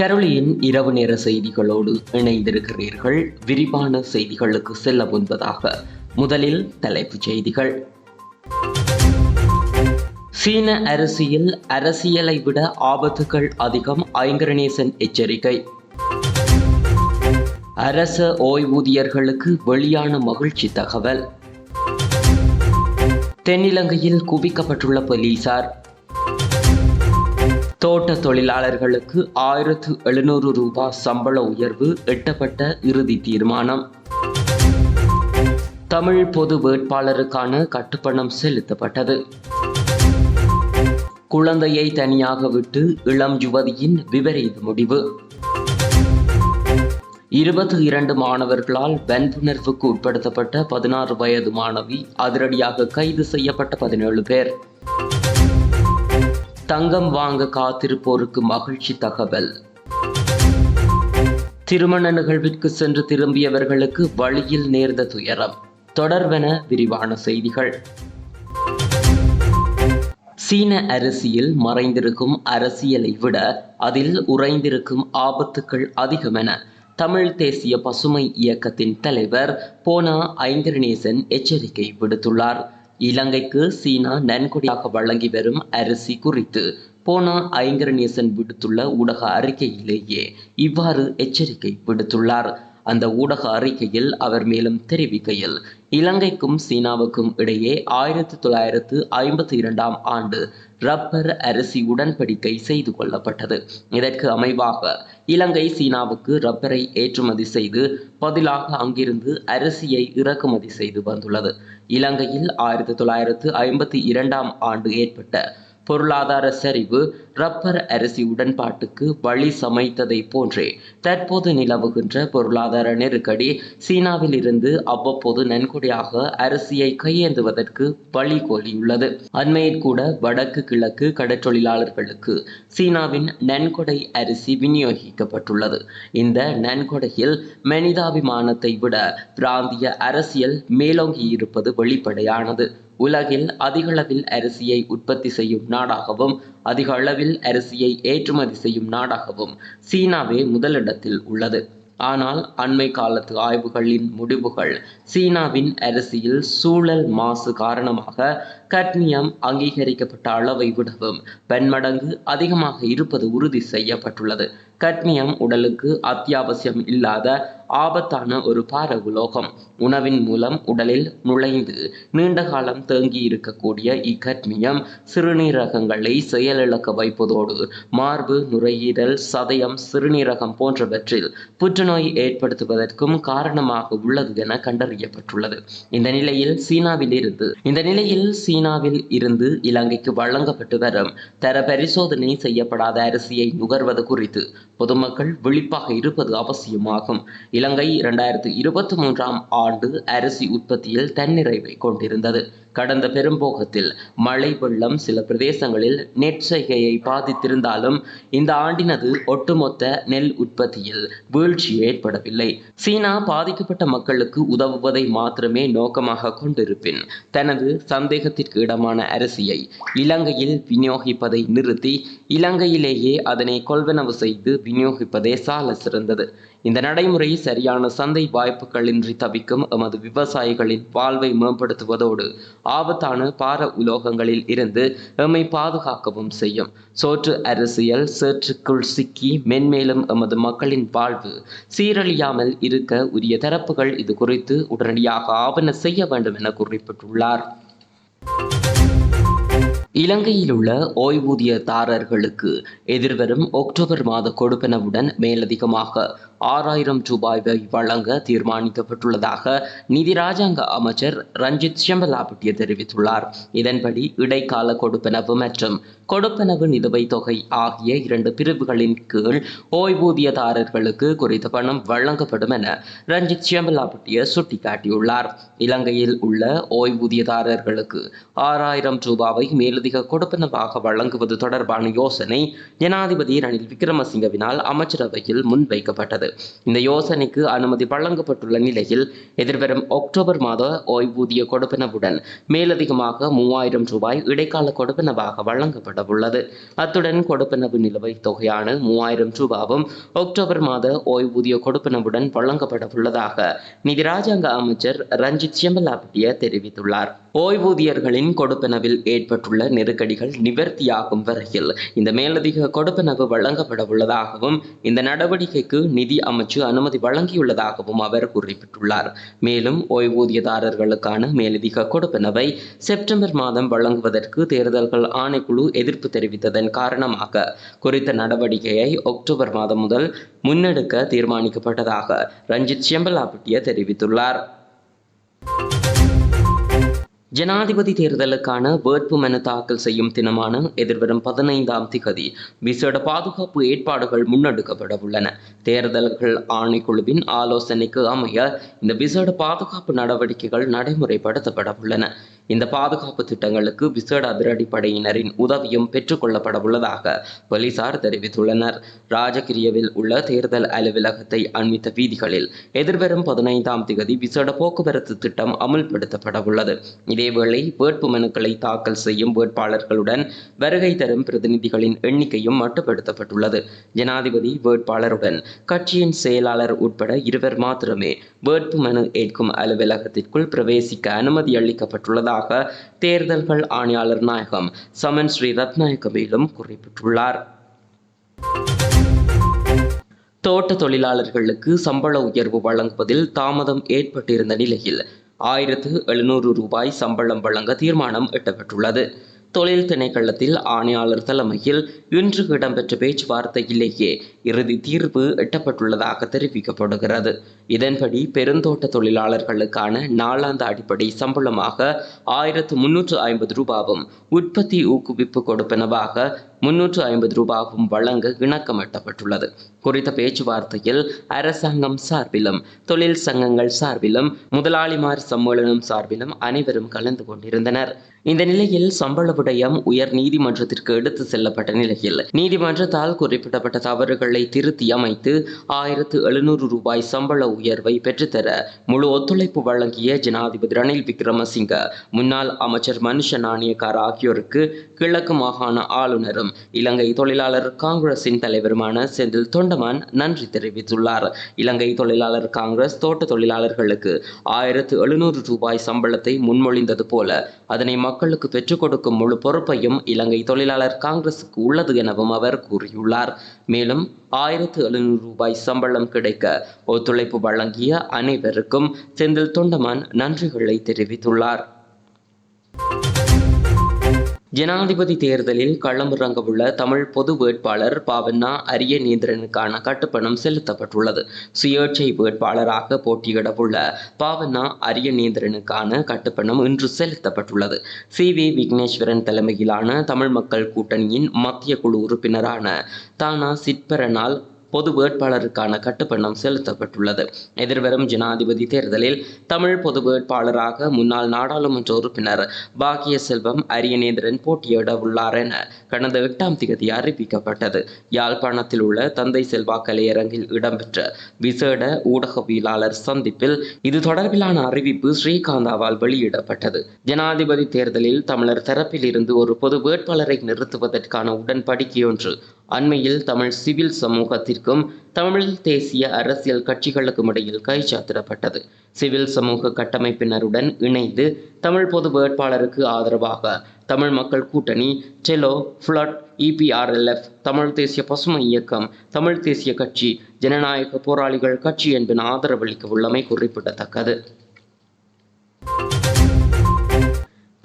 கரோலியின் இரவு நேர செய்திகளோடு இணைந்திருக்கிறீர்கள். விரிவான செய்திகளுக்கு செல்ல முன்பதாக முதலில் தலைப்புச் செய்திகள். சீன அரசியல் அரசியலை விட ஆபத்துகள் அதிகம் ஐங்கரநேசன் எச்சரிக்கை. அரச ஓய்வூதியர்களுக்கு வெளியான மகிழ்ச்சி தகவல். தென்னிலங்கையில் குவிக்கப்பட்டுள்ள போலீசார். தோட்ட தொழிலாளர்களுக்கு ஆயிரத்து எழுநூறு ரூபாய் சம்பள உயர்வு எட்டப்பட்ட இறுதி தீர்மானம். தமிழ் பொது வேட்பாளருக்கான கட்டுப்பணம் செலுத்தப்பட்டது. குழந்தையை தனியாக விட்டு இளம் யுவதியின் விபரீத முடிவு. இருபத்தி இரண்டு மாணவர்களால் வன்புணர்வுக்கு உட்படுத்தப்பட்ட பதினாறு வயது மாணவி அதிரடியாக கைது செய்யப்பட்ட பதினேழு பேர். தங்கம் வாங்க காத்திருப்போருக்கு மகிழ்ச்சி தகவல். திருமண நிகழ்விற்கு சென்று திரும்பியவர்களுக்கு வழியில் நேர்ந்த துயரம். தொடர்வென விரிவான செய்திகள். சீன அரசியல் மறைந்திருக்கும் அரசியலை விட அதில் உறைந்திருக்கும் ஆபத்துக்கள் அதிகம் என தமிழ் தேசிய பசுமை இயக்கத்தின் தலைவர் போனா ஐங்கரநேசன் எச்சரிக்கை விடுத்துள்ளார். இலங்கைக்கு சீனா நன்கொடையாக வழங்கி வரும் அரிசி குறித்து போனா ஐங்கரநேசன் விடுத்துள்ள ஊடக அறிக்கையிலேயே இவ்வாறு எச்சரிக்கை விடுத்துள்ளார். அந்த ஊடக அறிக்கையில் அவர் மேலும் தெரிவிக்கையில் இலங்கைக்கும் சீனாவுக்கும் இடையே ஆயிரத்தி தொள்ளாயிரத்து ஐம்பத்தி இரண்டாம் ஆண்டு ரப்பர் அரிசி உடன்படிக்கை செய்து கொள்ளப்பட்டது. இதற்கு அமைவாக இலங்கை சீனாவுக்கு ரப்பரை ஏற்றுமதி செய்து பதிலாக அங்கிருந்து அரிசியை இறக்குமதி செய்து வந்துள்ளது. இலங்கையில் ஆயிரத்தி தொள்ளாயிரத்து ஐம்பத்தி இரண்டாம் ஆண்டு ஏற்பட்ட பொருளாதார சரிவு ரப்பர் அரிசி உடன்பாட்டுக்கு வழி சமைத்ததை போன்றே தற்போது நிலவுகின்ற பொருளாதார நெருக்கடி சீனாவில் இருந்து அவ்வப்போது நன்கொடையாக அரிசியை கையேந்துவதற்கு வழிகோலியுள்ளது அண்மையில் கூட வடக்கு கிழக்கு கடற்றொழிலாளர்களுக்கு சீனாவின் நன்கொடை அரிசி விநியோகிக்கப்பட்டுள்ளது. இந்த நன்கொடையில் மனிதாபிமானத்தை விட பிராந்திய அரசியல் மேலோங்கி இருப்பது வெளிப்படையானது. உலகில் அதிகளவில் அரிசியை உற்பத்தி செய்யும் நாடாகவும் அதிக அளவில் அரிசியை ஏற்றுமதி செய்யும் நாடாகவும் சீனாவே முதலிடத்தில் உள்ளது. ஆனால் அண்மை காலத்து ஆய்வுகளின் முடிவுகள் சீனாவின் அரிசியில் சூழல் மாசு காரணமாக கட்மியம் அங்கீகரிக்கப்பட்ட அளவை விடவும் பெண்மடங்கு அதிகமாக இருப்பது உறுதி செய்யப்பட்டுள்ளது. கட்மியம் உடலுக்கு அத்தியாவசியம் இல்லாத ஆபத்தான ஒரு பார உலோகம் உணவின் மூலம் உடலில் நுழைந்து நீண்ட காலம் தேங்கி இருக்கக்கூடிய இக்கட்மியம் சிறுநீரகங்களை செயலிழக்க வைப்பதோடு மார்பு நுரையீரல் சதயம் சிறுநீரகம் போன்றவற்றில் புற்றுநோய் ஏற்படுத்துவதற்கும் காரணமாக உள்ளது என கண்டறியப்பட்டுள்ளது. இந்த நிலையில் சீனாவில் இருந்து இந்த நிலையில் சீனாவில் இருந்து இலங்கைக்கு வழங்கப்பட்டு வரும் தர பரிசோதனை செய்யப்படாத அரிசியை நுகர்வது குறித்து பொதுமக்கள் விழிப்பாக இருப்பது அவசியமாகும். இலங்கை இரண்டாயிரத்து இருபத்தி மூன்றாம் ஆண்டு அரிசி உற்பத்தியில் தன்னிறைவை கொண்டிருந்தது. கடந்த பெரும்போகத்தில் மழை வெள்ளம் சில பிரதேசங்களில் நெற்செய்கையை பாதித்திருந்தாலும் இந்த ஆண்டினது ஒட்டுமொத்த நெல் உற்பத்தியில் வீழ்ச்சி ஏற்படவில்லை. சீனா பாதிக்கப்பட்ட மக்களுக்கு உதவுவதை மாத்திரமே நோக்கமாக கொண்டிருப்பின் தனது சந்தேகத்திற்கு இடமான அரிசியை இலங்கையில் விநியோகிப்பதை நிறுத்தி இலங்கையிலேயே அதனை கொள்வனவு செய்து விநியோகிப்பதே சால சிறந்தது. இந்த நடைமுறை சரியான சந்தை வாய்ப்புகளின்றி தவிக்கும் எமது விவசாயிகளின் வாழ்வை மேம்படுத்துவதோடு ஆபத்தான பார உலோகங்களில் இருந்து எம்மை பாதுகாக்கவும் செய்யும். சோற்று அரசியல் சேற்றுக்குள் சிக்கி மென்மேலும் எமது மக்களின் வாழ்வு சீரழியாமல் இருக்க உரிய தரப்புகள் இது குறித்து உடனடியாக ஆவண செய்ய வேண்டும் என குறிப்பிட்டுள்ளார். இலங்கையில் உள்ள ஓய்வூதியதாரர்களுக்கு எதிர்வரும் அக்டோபர் மாத கொடுப்பனவுடன் மேலதிகமாக ஆறாயிரம் ரூபாய் வழங்க தீர்மானிக்கப்பட்டுள்ளதாக நிதி ராஜாங்க அமைச்சர் ரஞ்சித் செம்பலாபட்டிய தெரிவித்துள்ளார். இதன்படி இடைக்கால கொடுப்பனவு மற்றும் கொடுப்பனவு நிலுவைத் தொகை ஆகிய இரண்டு பிரிவுகளின் கீழ் ஓய்வூதியதாரர்களுக்கு குறித்த பணம் வழங்கப்படும் என ரஞ்சித் செம்பலாபட்டிய சுட்டிக்காட்டியுள்ளார். இலங்கையில் உள்ள ஓய்வூதியதாரர்களுக்கு ஆறாயிரம் ரூபாவை மேலதிக கொடுப்பனவாக வழங்குவது தொடர்பான யோசனை ஜனாதிபதி ரணில் விக்ரமசிங்கவினால் அமைச்சரவையில் முன்வைக்கப்பட்டது. இந்த யோசனைக்கு அனுமதி வழங்கப்பட்டுள்ள நிலையில் எதிர்வரும் அக்டோபர் மாத ஓய்வூதிய கொடுப்பினவுடன் மேலதிகமாக மூவாயிரம் ரூபாய் இடைக்கால கொடுப்பினவாக வழங்கப்பட உள்ளது அத்துடன் கொடுப்பினவு நிலுவைத் தொகையான மூவாயிரம் ரூபாவும் அக்டோபர் மாத ஓய்வூதிய கொடுப்பினவுடன் வழங்கப்பட உள்ளதாக நிதி ராஜாங்க அமைச்சர் ரஞ்சித் செம்பலாப்பட்டிய தெரிவித்துள்ளார். ஓய்வூதியர்களின் கொடுப்பனவில் ஏற்பட்டுள்ள நெருக்கடிகள் நிவர்த்தியாகும் வரையில் இந்த மேலதிக கொடுப்பனவு வழங்கப்பட உள்ளதாகவும் இந்த நடவடிக்கைக்கு நிதி அமைச்சு அனுமதி வழங்கியுள்ளதாகவும் அவர் குறிப்பிட்டுள்ளார். மேலும் ஓய்வூதியதாரர்களுக்கான மேலதிக கொடுப்பனவை செப்டம்பர் மாதம் வழங்குவதற்கு தேர்தல்கள் ஆணைக்குழு எதிர்ப்பு தெரிவித்ததன் காரணமாக குறித்த நடவடிக்கையை அக்டோபர் மாதம் முதல் முன்னெடுக்க தீர்மானிக்கப்பட்டதாக ரஞ்சித் செம்பலாப்பட்டிய தெரிவித்துள்ளார். ஜனாதிபதி தேர்தலுக்கான வேட்பு மனு தாக்கல் செய்யும் தினமான எதிர்வரும் பதினைந்தாம் திகதி விசேட பாதுகாப்பு ஏற்பாடுகள் முன்னெடுக்கப்பட உள்ளன. தேர்தல்கள் ஆணைக்குழுவின் ஆலோசனைக்கு அமைய இந்த விசேட பாதுகாப்பு நடவடிக்கைகள் நடைமுறைப்படுத்தப்பட உள்ளன. இந்த பாதுகாப்பு திட்டங்களுக்கு விசேட அதிரடிப்படையினரின் உதவியும் பெற்றுக்கொள்ளப்பட உள்ளதாக போலீசார் தெரிவித்துள்ளனர். ராஜகிரியவில் உள்ள தேர்தல் அலுவலகத்தை அண்மித்த வீதிகளில் எதிர்வரும் பதினைந்தாம் தேதி விசேட போக்குவரத்து திட்டம் அமுல்படுத்தப்பட உள்ளது. இதேவேளை வேட்பு மனுக்களை தாக்கல் செய்யும் வேட்பாளர்களுடன் வருகை தரும் பிரதிநிதிகளின் எண்ணிக்கையும் மட்டுப்படுத்தப்பட்டுள்ளது. ஜனாதிபதி வேட்பாளருடன் கட்சியின் செயலாளர் உட்பட இருவர் மாத்திரமே வேட்பு மனு ஏற்கும் அலுவலகத்திற்குள் பிரவேசிக்க அனுமதி அளிக்கப்பட்டுள்ளதாக தேர்தல்கள் ஆணையாளர் நாயகம் சமன் ஸ்ரீ ரத்நாயக்க மேலும் குறிப்பிட்டுள்ளார் தோட்ட தொழிலாளர்களுக்கு சம்பள உயர்வு வழங்குவதில் தாமதம் ஏற்பட்டிருந்த நிலையில் ஆயிரத்து எழுநூறு ரூபாய் சம்பளம் வழங்க தீர்மானம் எட்டப்பட்டுள்ளது தொழில் திணைக்களத்தில் ஆணையாளர் தலைமையில் இன்று இடம்பெற்ற பேச்சுவார்த்தையிலேயே இறுதி தீர்வு எட்டப்பட்டுள்ளதாக தெரிவிக்கப்படுகிறது. இதன்படி பெருந்தோட்ட தொழிலாளர்களுக்கான நாளாந்த அடிப்படை சம்பளமாக ஆயிரத்து முன்னூற்று ஐம்பது ரூபாவும் உற்பத்தி ஊக்குவிப்பு கொடுப்பனவாக முன்னூற்று ஐம்பது ரூபாவும் வழங்க இணக்கமிட்டப்பட்டுள்ளது குறித்த பேச்சுவார்த்தையில் அரசாங்கம் சார்பிலும் தொழில் சங்கங்கள் சார்பிலும் முதலாளிமார் சம்மேளனம் சார்பிலும் அனைவரும் கலந்து கொண்டிருந்தனர். இந்த நிலையில் சம்பள விடயம் உயர் நீதிமன்றத்திற்கு எடுத்து செல்லப்பட்ட நிலையில் நீதிமன்றத்தால் குறிப்பிடப்பட்ட தவறுகளை திருத்தி அமைத்து ஆயிரத்து எழுநூறு ரூபாய் சம்பள உயர்வை பெற்றுத்தர முழு ஒத்துழைப்பு வழங்கிய ஜனாதிபதி ரணில் விக்ரமசிங்க முன்னாள் அமைச்சர் மனுஷ நாணயக்கார் ஆகியோருக்கு கிழக்கு மாகாண ஆளுநரும் இலங்கை தொழிலாளர் காங்கிரசின் தலைவருமான செந்தில் தொண்டமான் நன்றி தெரிவித்துள்ளார். இலங்கை தொழிலாளர் காங்கிரஸ் தோட்ட தொழிலாளர்களுக்கு ஆயிரத்து எழுநூறு ரூபாய் சம்பளத்தை முன்மொழிந்தது போல அதனை மக்களுக்கு பெற்றுக் கொடுக்கும் முழு பொறுப்பையும் இலங்கை தொழிலாளர் காங்கிரசுக்கு உள்ளது எனவும் அவர் கூறியுள்ளார். மேலும் ஆயிரத்து எழுநூறு ரூபாய் சம்பளம் கிடைக்க ஒத்துழைப்பு வழங்கிய அனைவருக்கும் செந்தில் தொண்டமான் நன்றிகளை தெரிவித்துள்ளார். ஜனாதிபதி தேர்தலில் களமிறங்கவுள்ள தமிழ் பொது வேட்பாளர் பாவண்ணா அரியநேந்திரனுக்கான கட்டுப்பணம் செலுத்தப்பட்டுள்ளது. சுயேட்சை வேட்பாளராக போட்டியிடவுள்ள பாவண்ணா அரியநேந்திரனுக்கான கட்டுப்பணம் இன்று செலுத்தப்பட்டுள்ளது. சி. வி. விக்னேஸ்வரன் தலைமையிலான தமிழ் மக்கள் கூட்டணியின் மத்திய குழு உறுப்பினரான தானா சிற்பரனால் பொது வேட்பாளருக்கான கட்டுப்பணம் செலுத்தப்பட்டுள்ளது. எதிர்வரும் ஜனாதிபதி தேர்தலில் தமிழ் பொது வேட்பாளராக முன்னாள் நாடாளுமன்ற உறுப்பினர் பாக்கிய செல்வம் அரியநேந்திரன் போட்டியிட உள்ளார் என கடந்த எட்டாம் தேதி அறிவிக்கப்பட்டது. யாழ்ப்பாணத்தில் உள்ள தந்தை செல்வா கலையரங்கில் இடம்பெற்ற விசேட ஊடகவியலாளர் சந்திப்பில் இது தொடர்பிலான அறிவிப்பு ஸ்ரீகாந்தாவால் வெளியிடப்பட்டது. ஜனாதிபதி தேர்தலில் தமிழர் தரப்பில் இருந்து ஒரு பொது வேட்பாளரை நிறுத்துவதற்கான உடன்படிக்கையொன்று அண்மையில் தமிழ் சிவில் சமூகத்திற்கும் தமிழ் தேசிய அரசியல் கட்சிகளுக்கும் இடையில் கைச்சாத்திடப்பட்டது சிவில் சமூக கட்டமைப்பினருடன் இணைந்து தமிழ் பொது வேட்பாளருக்கு ஆதரவாக தமிழ் மக்கள் கூட்டணி டெலோ ஃப்ளட் இபிஆர்எல்எஃப் தமிழ் தேசிய பசுமை இயக்கம் தமிழ் தேசிய கட்சி ஜனநாயக போராளிகள் கட்சி என்பன ஆதரவளிக்க உள்ளமை குறிப்பிடத்தக்கது.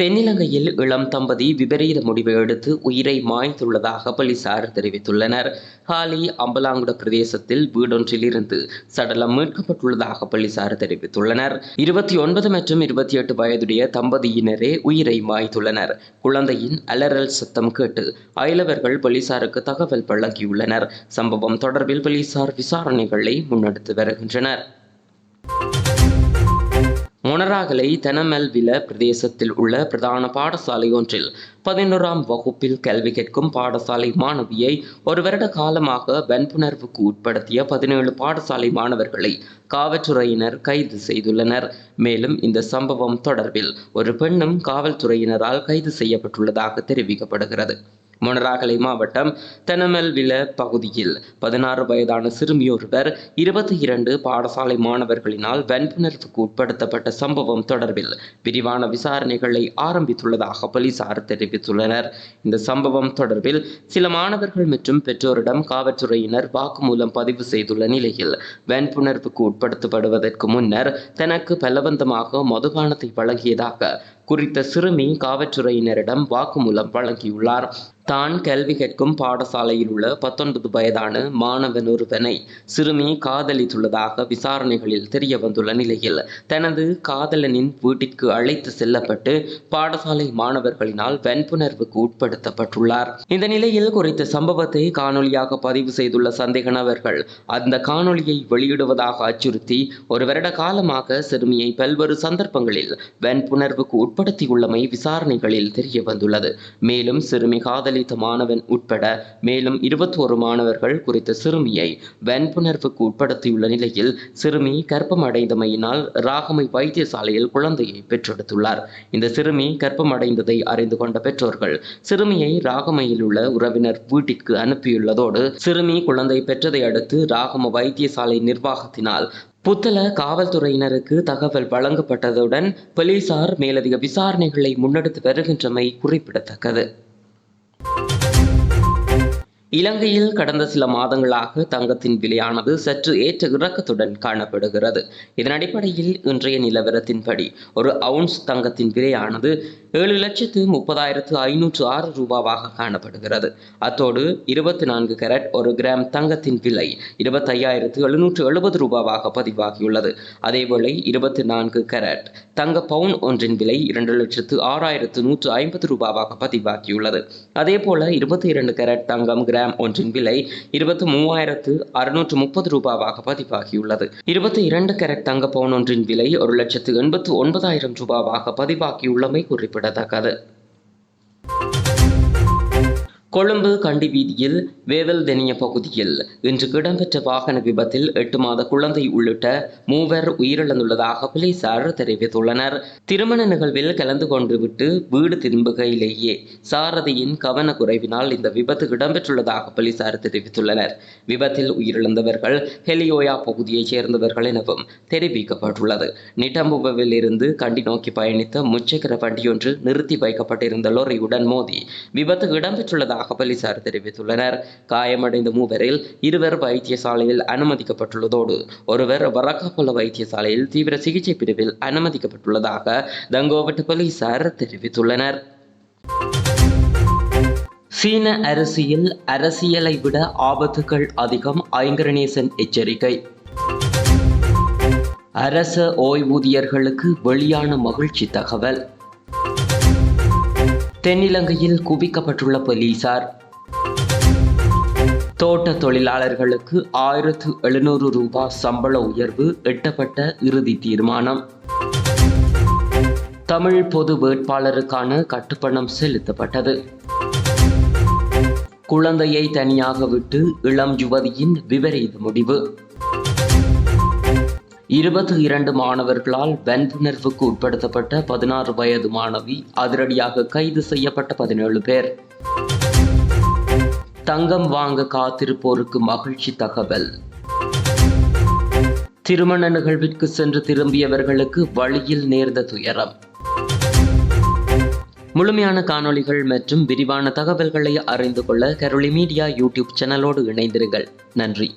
தென்னிலங்கையில் இளம் தம்பதி விபரீத முடிவை எடுத்து உயிரை மாய்த்துள்ளதாக போலீசார் தெரிவித்துள்ளனர். ஹாலி அம்பலாங்குட பிரதேசத்தில் வீடொன்றிலிருந்து சடலம் மீட்கப்பட்டுள்ளதாக போலீசார் தெரிவித்துள்ளனர். இருபத்தி ஒன்பது மற்றும் இருபத்தி எட்டு வயதுடைய தம்பதியினரே உயிரை மாய்த்துள்ளனர். குழந்தையின் அலறல் சத்தம் கேட்டு அயலவர்கள் போலீசாருக்கு தகவல் வழங்கியுள்ளனர் சம்பவம் தொடர்பில் போலீசார் விசாரணைகளை முன்னெடுத்து வருகின்றனர். மொனராகலை தெனமெல்வில பிரதேசத்தில் உள்ள பிரதான பாடசாலை ஒன்றில் பதினோராம் வகுப்பில் கல்வி கேட்கும் பாடசாலை மாணவியை ஒரு வருட காலமாக வன்புணர்வுக்கு உட்படுத்திய பதினேழு பாடசாலை மாணவர்களை காவல்துறையினர் கைது செய்துள்ளனர். மேலும் இந்த சம்பவம் தொடர்பில் ஒரு பெண்ணும் காவல்துறையினரால் கைது செய்யப்பட்டுள்ளதாக தெரிவிக்கப்படுகிறது. மொனராகலை மாவட்டம் தெனமெல்வில பகுதியில் பதினாறு வயதான சிறுமியொருவர் இருபத்தி இரண்டு பாடசாலை மாணவர்களினால் வன்புணர்வுக்கு உட்படுத்தப்பட்ட சம்பவம் தொடர்பில் விரிவான விசாரணைகளை ஆரம்பித்துள்ளதாக போலீசார் தெரிவித்துள்ளனர். இந்த சம்பவம் தொடர்பில் சில மாணவர்கள் மற்றும் பெற்றோரிடம் காவல்துறையினர் வாக்குமூலம் பதிவு செய்துள்ள நிலையில் வன்புணர்வுக்கு உட்படுத்தப்படுவதற்கு முன்னர் தனக்கு பலவந்தமாக மதுபானத்தை வழங்கியதாக குறித்த சிறுமி காவல்துறையினரிடம் வாக்குமூலம் வழங்கியுள்ளார். தான் கல்வி கேட்கும் பாடசாலையில் உள்ள பத்தொன்பது வயதான மாணவன் ஒருவனை சிறுமி காதலித்துள்ளதாக விசாரணைகளில் தெரிய வந்துள்ள நிலையில் தனது காதலனின் வீட்டிற்கு அழைத்து செல்லப்பட்டு பாடசாலை மாணவர்களினால் வன்புணர்வுக்கு உட்படுத்தப்பட்டுள்ளார். இந்த நிலையில் குறித்த சம்பவத்தை காணொலியாக பதிவு செய்துள்ள சந்தேக நபர்கள் அந்த காணொலியை வெளியிடுவதாக அச்சுறுத்தி ஒரு வருட காலமாக சிறுமியை பல்வேறு சந்தர்ப்பங்களில் வன்புணர்வுக்கு உட்படுத்தியுள்ளமை விசாரணைகளில் தெரிய வந்துள்ளது மேலும் சிறுமி காதலி காதலித்த மாணவன் உட்பட மேலும் இருபத்தி ஒரு மாணவர்கள் குறித்த சிறுமியை வன்புணர்வுக்கு உட்படுத்தியுள்ள நிலையில் சிறுமி கர்ப்பமடைந்தமையினால் ராகமை வைத்தியசாலையில் குழந்தையை பெற்றெடுத்துள்ளார். இந்த சிறுமி கர்ப்பமடைந்ததை அறிந்து கொண்ட பெற்றோர்கள் சிறுமியை ராகமையில் உள்ள உறவினர் வீட்டிற்கு அனுப்பியுள்ளதோடு சிறுமி குழந்தை பெற்றதை அடுத்து ராகம வைத்தியசாலை நிர்வாகத்தினால் புத்தள காவல்துறையினருக்கு தகவல் வழங்கப்பட்டதுடன் போலீசார் மேலதிக விசாரணைகளை முன்னெடுத்து வருகின்றமை குறிப்பிடத்தக்கது. இலங்கையில் கடந்த சில மாதங்களாக தங்கத்தின் விலையானது சற்று ஏற்ற இறக்கத்துடன் காணப்படுகிறது. இதன் அடிப்படையில் இன்றைய நிலவரத்தின்படி ஒரு அவுன்ஸ் தங்கத்தின் விலையானது ஏழு லட்சத்து முப்பதாயிரத்து ஐநூற்று ஆறு ரூபாவாக காணப்படுகிறது. அத்தோடு இருபத்தி நான்கு கேரட் ஒரு கிராம் தங்கத்தின் விலை இருபத்தையாயிரத்து எழுநூற்று எழுபது ரூபாவாக பதிவாகியுள்ளது. அதேவேளை இருபத்தி நான்கு கேரட் தங்க பவுன் ஒன்றின் விலை இரண்டு லட்சத்து ஆறாயிரத்து நூற்று ஐம்பது ரூபாவாக பதிவாகியுள்ளது. அதேபோல இருபத்தி இரண்டு கேரட் தங்கம் கிராம் ஒன்றின் விலை இருபத்தி மூவாயிரத்து அறுநூற்று முப்பது ரூபாவாக பதிவாகியுள்ளது. இருபத்தி இரண்டு கேரட் தங்க பவுன் ஒன்றின் விலை ஒரு லட்சத்து எண்பத்து ஒன்பதாயிரம் ரூபாவாக பதிவாகியுள்ளமை குறிப்பிடத்தக்கது. கொழும்பு கண்டி வீதியில் வேவல்தெனிய பகுதியில் இன்று இடம்பெற்ற வாகன விபத்தில் எட்டு மாத குழந்தை உள்ளிட்ட மூவர் உயிரிழந்துள்ளதாக போலீசார் தெரிவித்துள்ளனர். திருமண நிகழ்வில் கலந்து கொண்டு விட்டு வீடு திரும்புகையிலேயே சாரதியின் கவனக்குறைவினால் இந்த விபத்து இடம்பெற்றுள்ளதாக போலீசார் தெரிவித்துள்ளனர். விபத்தில் உயிரிழந்தவர்கள் ஹெலியோயா பகுதியைச் சேர்ந்தவர்கள் எனவும் தெரிவிக்கப்பட்டுள்ளது. நிட்டம்புவில் இருந்து கண்டி நோக்கி பயணித்த முச்சக்கர வண்டியொன்று நிறுத்தி வைக்கப்பட்டிருந்த லோரியுடன் மோதி விபத்து இடம்பெற்றுள்ளதாக போலீசார் தெரிவித்துள்ளனர். காயமடைந்த மூவரில் இருவர் வைத்தியசாலையில் அனுமதிக்கப்பட்டுள்ளதோடு ஒருவர் வரக்காப்பொல வைத்தியசாலையில் தீவிர சிகிச்சை பிரிவில் அனுமதிக்கப்பட்டுள்ளதாக தங்கோவட்ட போலீசார் தெரிவித்துள்ளனர். சீன அரசியல் அரசியலை விட ஆபத்துகள் அதிகம் ஐங்கரநேசன் எச்சரிக்கை. அரச ஓய்வூதியர்களுக்கு வெளியான மகிழ்ச்சி தகவல். தென்னிலங்கையில் குவிக்கப்பட்டுள்ள போலீசார். தோட்ட தொழிலாளர்களுக்கு ஆயிரத்து எழுநூறு ரூபாய் சம்பள உயர்வு எட்டப்பட்ட இறுதி தீர்மானம். தமிழ் பொது வேட்பாளருக்கான கட்டுப்பணம் செலுத்தப்பட்டது. குழந்தையை தனியாக விட்டு இளம் யுவதியின் விபரீத முடிவு. இருபத்தி இரண்டு மாணவர்களால் வன்புணர்வுக்கு உட்படுத்தப்பட்ட பதினாறு வயது மாணவி அதிரடியாக கைது செய்யப்பட்ட பதினேழு பேர். தங்கம் வாங்க காத்திருப்போருக்கு மகிழ்ச்சி தகவல். திருமண நிகழ்விற்கு சென்று திரும்பியவர்களுக்கு வழியில் நேர்ந்த துயரம். முழுமையான காணொளிகள் மற்றும் விரிவான தகவல்களை அறிந்து கொள்ள கரோலி மீடியா யூடியூப் சேனலோடு இணைந்திருங்கள். நன்றி.